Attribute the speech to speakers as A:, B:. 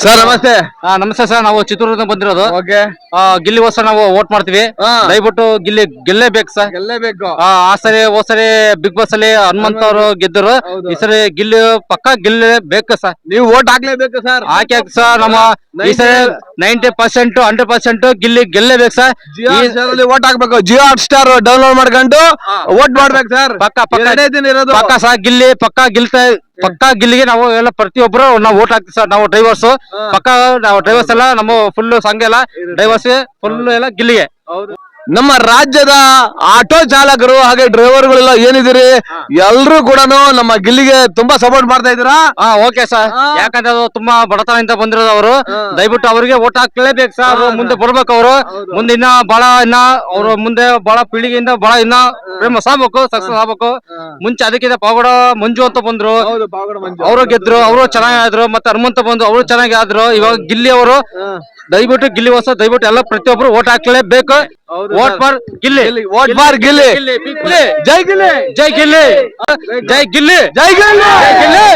A: Sir ನಮಸ್ತೆ.
B: ಆ, ನಮಸ್ತೆ ಸರ್ ನಾವು ಚಿತ್ರದುರ್ಗ ಬಂದಿರೋದು.
A: ಓಕೆ
B: ಆ, ಗಿಲ್ಲಿ ಹೊಸ ನಾವು ವೋಟ್ ಮಾಡ್ತೀವಿ.
A: ಹಾ.
B: ದಯವಿಟ್ಟು ಗಿಲ್ಲಿ ಗೆಲ್ಲೇಬೇಕು ಸರ್
A: ಗೆಲ್ಲೇಬೇಕು.
B: ಆ ಆ ಸರಿ ಓ ಸರಿ ಬಿಗ್ ಬಾಸ್ ಅಲ್ಲಿ ಹನುಮಂತ ಅವರು ಗೆದ್ದರು.
A: ಹೌದು.
B: ಈ ಸರಿ ಗಿಲ್ಲಿ ಪಕ್ಕ ಗೆಲ್ಲೇಬೇಕು ಸರ್
A: ನೀವು ಓಟ್ ಹಾಕ್ಲೇಬೇಕು ಸರ್
B: ಹಾಕಿ ಹಾಕಿ ಸರ್ ನಮ್ಮ ಈ ಸರಿ ninety percent hundred percent Gilli ಗೆಲ್ಲೇಬೇಕು sir
A: Jio
B: ಈ-
A: ಸ್ಟಾರ್ ಅಲ್ಲಿ ಓಟ್ ಹಾಕ್ಬೇಕು. ಜಿಯೋ ಹಾಟ್ ಸ್ಟಾರ್ ಡೌನ್ಲೋಡ್ ಮಾಡ್ಕೊಂಡು ಓಟ್ ಮಾಡ್ಬೇಕು ಸರ್
B: ಪಕ್ಕ ಪಕ್ಕ.
A: ಎರಡನೇ ದಿನ ಇರೋದು.
B: ಪಕ್ಕ ಸರ್ ಗಿಲ್ಲಿ ಪಕ್ಕ ಗೆಲ್ತಾ ಪಕ್ಕ ಗಿಲ್ಲಿಗೆ ನಾವು ಎಲ್ಲ ಪ್ರತಿಯೊಬ್ಬರು ನಾವು ಓಟ್ ಹಾಕ್ತೀವಿ ಸರ್. ನಾವು ಡ್ರೈವರ್ಸ್ ಪಕ್ಕ ನಾವು ಡ್ರೈವರ್ಸ್ ಎಲ್ಲ ನಮ್ಮ ಫುಲ್ ಸಂಘ ಎಲ್ಲ ಡ್ರೈವರ್ಸ್ ಫುಲ್ ಎಲ್ಲ ಗಿಲ್ಲಿಗೆ.
A: ನಮ್ಮ ರಾಜ್ಯದ ಆಟೋ ಚಾಲಕರು ಹಾಗೆ ಡ್ರೈವರ್ಗಳೆಲ್ಲ ಏನಿದಿರಿ ಎಲ್ರು ಕೂಡ ನಮ್ಮ ಗಿಲ್ಲಿಗೆ ತುಂಬಾ ಸಪೋರ್ಟ್ ಮಾಡ್ತಾ ಇದ್ದೀರಾ?
B: ಹಾ ಓಕೆ ಸರ್. ಯಾಕಂದ್ರೆ ಅದು ತುಂಬಾ ಬಡತನದಿಂದ ಬಂದಿರೋದು ಅವರು. ದಯವಿಟ್ಟು ಅವರಿಗೆ ಓಟ್ ಹಾಕ್ಲೇಬೇಕು ಸರ್ ಮುಂದೆ ಬರ್ಬೇಕು ಅವರು. ಮುಂದೆ ಇನ್ನ ಬಹಳ ಇನ್ನ ಅವರು ಮುಂದೆ ಬಹಳ ಪೀಳಿಗೆಯಿಂದ ಬಹಳ ಇನ್ನ ಫೇಮಸ್ ಆಗ್ಬೇಕು ಸಕ್ಸಸ್ ಆಗ್ಬೇಕು. ಮುಂಚೆ ಅದಕ್ಕಿಂತ ಪಾವಗಡ ಮಂಜು ಅಂತ ಬಂದ್ರು. ಅವರು ಗೆದ್ರು ಅವರು ಚೆನ್ನಾಗಿ ಆದ್ರು. ಮತ್ತೆ ಹನುಮಂತ ಬಂದ್ರು ಅವರು ಚೆನ್ನಾಗಿ ಆದ್ರು. ಇವಾಗ ಗಿಲ್ಲಿ ಅವರು ದಯವಿಟ್ಟು ಗಿಲ್ಲಿ ಹೊಸ ದಯವಿಟ್ಟು ಎಲ್ಲ ಪ್ರತಿಯೊಬ್ರು ಓಟ್ ಹಾಕ್ಲೇಬೇಕು.
A: ಹೌದು
B: vote
A: sir.
B: For Gilli
A: vote for Gilli.
B: Gilli, Gilli.
A: ಜೈ ಗಿಲ್ಲಿ.
B: ಜೈ ಗಿಲ್ಲಿ. ಜೈ ಗಿಲ್ಲಿ.
A: ಜೈ ಗಿಲ್ಲಿ.
B: ಗಿಲ್ಲಿ.